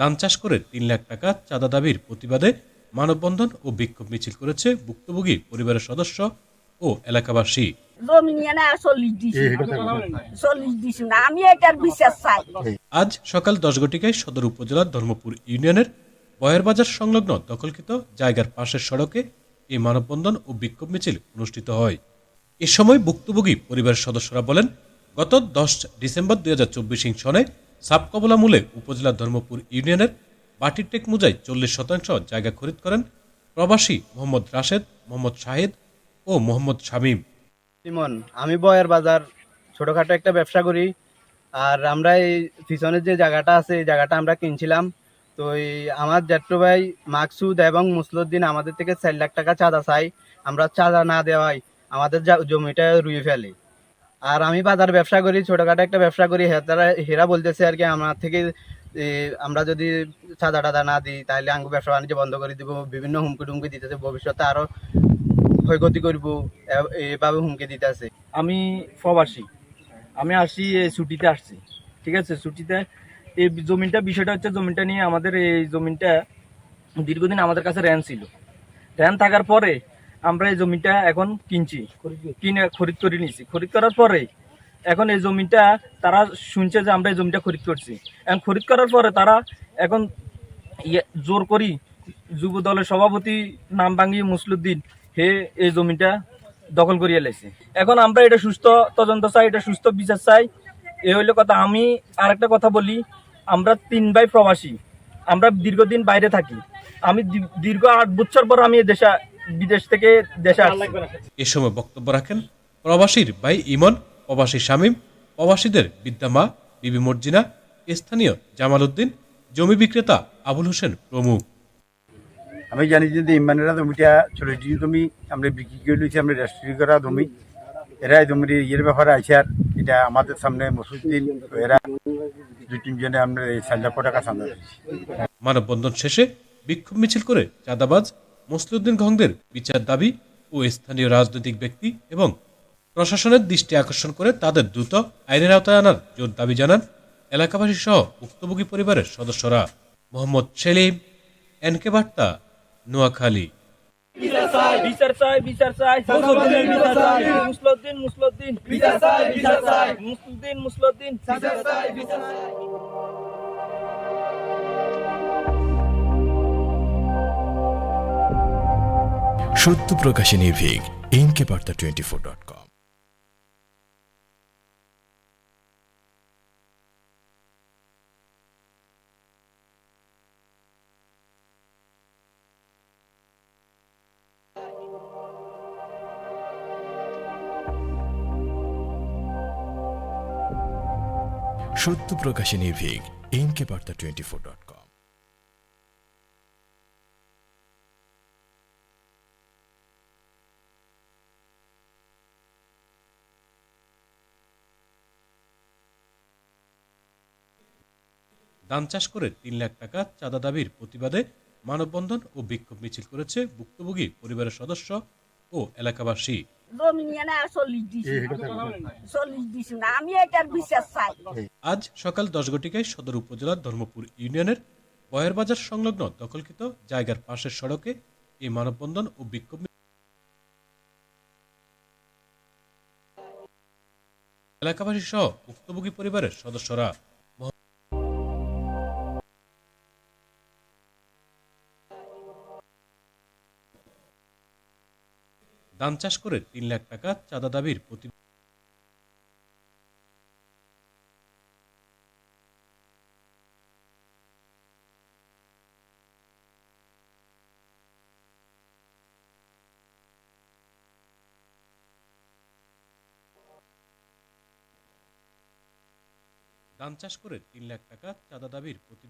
ধান চাষ করে তিন লাখ টাকা চাঁদা দাবির প্রতিবাদে মানববন্ধন ও বিক্ষোভ মিছিল করেছে ভুক্তভোগী পরিবারের সদস্য ও এলাকাবাসী। আজ সকাল দশ ঘটিকায় সদর উপজেলার ধর্মপুর ইউনিয়নের বয়ের বাজার সংলগ্ন দখলকৃত জায়গার পাশের সড়কে এই মানববন্ধন ও বিক্ষোভ মিছিল অনুষ্ঠিত হয়। এ সময় ভুক্তভোগী পরিবারের সদস্যরা বলেন গত দশ ডিসেম্বর দুই হাজার চব্বিশ সনে সাবকবলা মূলে উপজেলার ধর্মপুর ইউনিয়নের বাটিরটেক মুজায় চল্লিশ শতাংশ জায়গা খরিদ করেন প্রবাসী মোহাম্মদ রাশেদ, মোহাম্মদ শাহেদ ও মোহাম্মদ শামীম। ইমন, আমি বয়ের বাজার, ছোটখাটো একটা ব্যবসা করি, আর আমরা এই পিছনের যে জায়গাটা আছে, এই জায়গাটা আমরা কিনছিলাম। তো এই আমার জ্যাঠু ভাই মাকসুদ এবং মুসলুদ্দিন আমাদের থেকে চার লাখ টাকা চাঁদা চাই আমরা চাঁদা না দেওয়াই আমাদের জমিটা রুয়ে ফেলে। আর আমি বাজার ব্যবসা করি, ছোটখাটো একটা ব্যবসা করি। হেতারা হেরা বলতেছে আর কি, আমার থেকে আমরা যদি সাদা টাদা না দিই, তাহলে আঙ্গু ব্যবসা বাণিজ্য বন্ধ করে দিব, বিভিন্ন হুমকি টুমকি দিতেছে, ভবিষ্যতে আরও ক্ষয়ক্ষতি করব এভাবে হুমকি দিতেছে। আমি প্রবাসী, আমি আসি ছুটিতে আসছি, ঠিক আছে? ছুটিতে, এই জমিটা বিষয়টা হচ্ছে জমিটা নিয়ে আমাদের এই জমিটা দীর্ঘদিন আমাদের কাছে র্যান ছিল। র্যান থাকার পরে আমরা এই জমিটা এখন কিনছি। কিনে খরিদ করে নিয়েছি। খরিদ করার পরে এখন এই জমিটা তারা শুনছে যে আমরা এই জমিটা খরিদ করছি। এখন খরিদ করার পরে তারা এখন ইয়ে জোর করি যুব দলের সভাপতি নাম ভাঙ্গি মুসলুদ্দিন, হে এই জমিটা দখল করিয়া লাইছে। এখন আমরা এটা সুস্থ তদন্ত চাই, এটা সুস্থ বিচার চাই। এ হইল কথা, আমি আরেকটা কথা বলি, আমরা তিন ভাই প্রবাসী, আমরা দীর্ঘদিন বাইরে থাকি। আমি দীর্ঘ আট বছর পর আমি দেশে বিদেশ থেকে দেশে এ সময় বক্তব্য রাখেন প্রবাসীর ভাই ইমন প্রবাসী শামীম প্রবাসীদের বিদ্যামা বিবি মর্জিনা স্থানীয় জামাল উদ্দিন জমি বিক্রেতা আবুল হোসেন প্রমুখ। আমি জানি যে ইমানেরা জমিটা চল্লিশ জমি আমরা বিক্রি করে লইছি আমরা রেজিস্ট্রি করা জমি। এরা জমির ইয়ের ব্যাপারে আছে আর এটা আমাদের সামনে মসুদ্দিন এরা দুই তিনজনে আমরা এই লক্ষ টাকা সামনে মানববন্ধন শেষে বিক্ষোভ মিছিল করে চাঁদাবাজ মসলিউদ্দিন খংদের বিচার দাবি ও স্থানীয় রাজনৈতিক ব্যক্তি এবং প্রশাসনের দৃষ্টি আকর্ষণ করে তাদের দ্রুত আইনের আওতায় আনার জোর দাবি জানান এলাকাবাসী সহ ভুক্তভোগী পরিবারের সদস্যরা। মোহাম্মদ সেলিম, এনকে বার্তা, নোয়াখালী। বিচার চাই, বিচার সত্য প্রকাশে নির্ভীক NK Barta twenty four dot com সত্য প্রকাশে নির্ভীক NK Barta twenty four dot com ধান চাষ করে তিন লাখ টাকা চাঁদা দাবির প্রতিবাদে মানববন্ধন ও বিক্ষোভ মিছিল করেছে ভুক্তভোগী পরিবারের সদস্য ও এলাকাবাসী। জমি নিয়ে না চল্লিশ দিছি। চল্লিশ দিছি না। আমি এটার বিশ্বাস চাই। আজ সকাল দশ ঘটিকায় সদর উপজেলার ধর্মপুর ইউনিয়নের বয়ের বাজার সংলগ্ন দখলকৃত জায়গার পাশের সড়কে এই মানববন্ধন ও বিক্ষোভ এলাকাবাসী সহ ভুক্তভোগী পরিবারের সদস্যরা ধান চাষ করে তিন লাখ টাকা চাঁদা দাবির প্রতি ধান চাষ করে তিন লাখ টাকা চাঁদা দাবির প্রতি